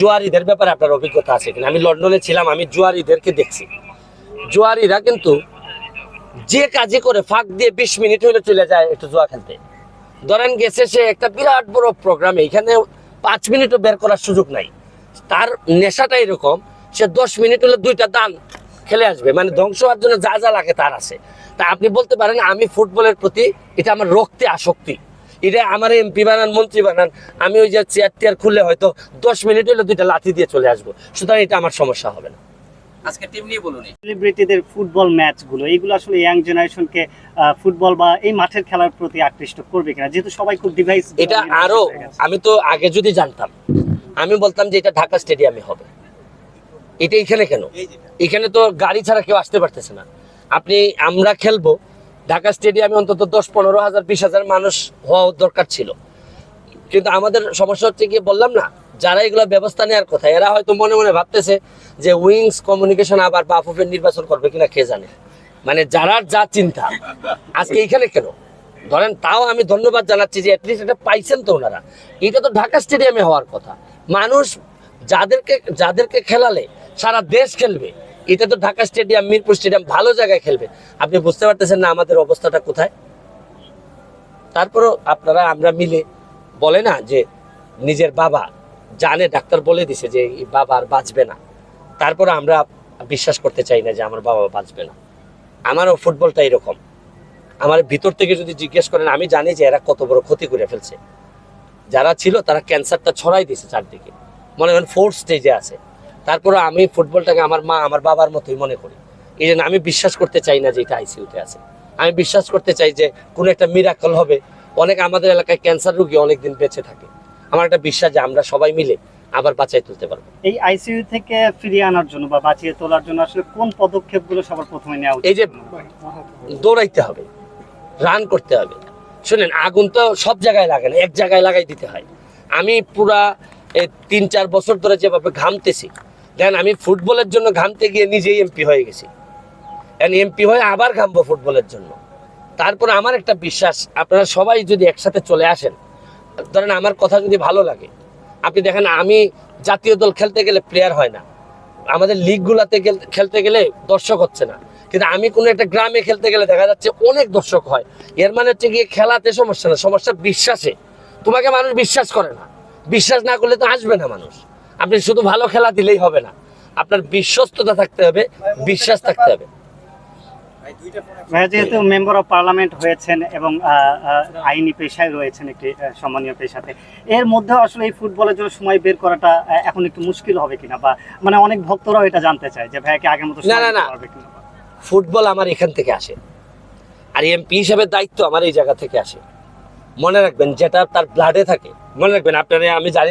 জুয়ারিদের ব্যাপারে আপনার অভিজ্ঞতা আছে কিনা? আমি লন্ডনে ছিলাম, আমি জুয়ারিদেরকে দেখছি। জুয়ারিরা কিন্তু যে কাজে করে ফাঁক দিয়ে বিশ মিনিট হলে চলে যায় একটু জুয়া খেলতে। ধরেন গেছে সে একটা বিরাট বড় প্রোগ্রামে এখানে পাঁচ মিনিটও বের করার সুযোগ নাই। তার নেশাটা এরকম, সে দশ মিনিট হলে দুইটা দান খেলে আসবে। মানে ধ্বংস হওয়ার জন্য যা যা লাগে তার আছে। তা আপনি বলতে পারেন, আমি ফুটবলের প্রতি এটা আমার রক্তে আসক্তি। এটা আমার এমপি বানান মন্ত্রী বানান আমি ওই যে চেয়ার টেয়ার খুললে হয়তো দশ মিনিট হলে দুইটা লাথি দিয়ে চলে আসব। সুতরাং এটা আমার সমস্যা হবে না। আজকে টিম নিয়ে বলুন সেলিব্রিটিদের ফুটবল ম্যাচগুলো এইগুলো আসলে ইয়াং জেনারেশনকে ফুটবল বা এই মাঠের খেলার প্রতি আকৃষ্ট করবে কিনা? যেহেতু সবাই খুব ডিভাইস এটা আরও আমি তো আগে যদি জানতাম আমি বলতাম যে এটা ঢাকা স্টেডিয়ামে হবে। এটা এখানে কেন? এখানে তো গাড়ি ছাড়া কেউ আসতে পারতেছে না। আপনি আমরা খেলব ঢাকা স্টেডিয়ামে অন্তত দশ পনেরো হাজার, বিশ হাজার মানুষ হওয়া দরকার ছিল। কিন্তু আমাদের সমস্যা হচ্ছে কি বললাম না, যারা এগুলো ব্যবস্থা নেওয়ার কথা, এরা হয়তো মনে মনে ভাবতেছে যে উইংস কমিউনিকেশন আবার বাফুফের নির্বাচন করবে কিনা কে জানে। মানে যারা যা চিন্তা, আজকে এখানে কেন? ধরেন তাও আমি ধন্যবাদ জানাচ্ছি যে অ্যাটলিস্ট এটা পাইছেন তো ওনারা। এটা তো ঢাকা স্টেডিয়ামে হওয়ার কথা। মানুষ যাদেরকে যাদেরকে খেলালে সারা দেশ খেলবে। এটা তো ঢাকা স্টেডিয়াম, মিরপুর স্টেডিয়াম, ভালো জায়গায় খেলবে। আপনি বুঝতে পারতেছেন না আমাদের অবস্থাটা কোথায়? তারপরও আপনারা, আমরা মিলে বলে না যে নিজের বাবা জানে, ডাক্তার বলে দিছে যে এই বাবা আর বাঁচবে না। তারপর আমরা বিশ্বাস করতে চাই না যে আমার বাবা বাঁচবে না। আমারও ফুটবলটা এরকম। আমার ভিতর থেকে যদি জিজ্ঞেস করেন, আমি জানি যে এরা কত বড় ক্ষতি করে ফেলছে। যারা ছিল, তারা ক্যান্সারটা ছড়াই দিয়েছে চারদিকে। মনে করেন ফোর্থ স্টেজে আছে। তারপরে আমি ফুটবলটাকে আমার মা আমার বাবার মতোই মনে করি। এই জন্য আমি বিশ্বাস করতে চাই না যে এটা আইসিইউতে আছে। আমি বিশ্বাস করতে চাই যে কোনো একটা মিরাকল হবে। অনেক আমাদের এলাকায় ক্যান্সার রোগী অনেকদিন বেঁচে থাকে। আমার একটা বিশ্বাস যে আমরা সবাই মিলে আবার বাঁচাই তুলতে পারব। এই আইসিইউ থেকে ফিরিয়ে আনার জন্য বা বাঁচিয়ে তোলার জন্য আসলে কোন পদক্ষেপগুলো সবার প্রথমে নেওয়া উচিত? এই যে দৌড়াইতে হবে রান করতে হবে। শুনেন আগুন তো সব জায়গায় লাগে না এক জায়গায় লাগাই দিতে হয়। আমি পুরা তিন চার বছর ধরে যেভাবে ঘামতেছি দেখেন আমি ফুটবলের জন্য ঘামতে গিয়ে নিজেই এমপি হয়ে গেছি। দেন এমপি হয়ে আবার ঘামবো ফুটবলের জন্য। তারপর আমার একটা বিশ্বাস, আপনারা সবাই যদি একসাথে চলে আসেন, ধরেন আমার কথা যদি ভালো লাগে, আপনি দেখেন আমি জাতীয় দল খেলতে গেলে প্লেয়ার হয় না। আমাদের লিগগুলাতে খেলতে গেলে দর্শক হচ্ছে না। কিন্তু আমি কোনো একটা গ্রামে খেলতে গেলে দেখা যাচ্ছে অনেক দর্শক হয়। এর মানে হচ্ছে গিয়ে খেলাতে সমস্যা না, সমস্যা বিশ্বাসে। তোমাকে মানুষ বিশ্বাস করে না। বিশ্বাস না করলে তো আসবে না মানুষ। আপনি শুধু ভালো খেলা দিলেই হবে না। আপনার বিশ্বস্ততা থাকতে হবে বিশ্বাস থাকতে হবে। যেহেতু মেম্বার অফ পার্লামেন্ট হয়েছেন এবং আইনি পেশায় রয়েছেন একটি সম্মানীয় পেশাতে এর মধ্যে আসলে এই ফুটবলের জন্য সময় বের করাটা এখন একটু মুশকিল হবে কিনা বা মানে অনেক ভক্তরাও এটা জানতে চায় যে ভাইয়াকে আগের মতো না, না, না। ফুটবল আমার এখান থেকে আসে। আর এমপি হিসাবে দায়িত্ব আমার এই জায়গা থেকে আসে। মনে রাখবেন যেটা তার ব্লাডে থাকে মনে রাখবেন আপনারা আমি জানি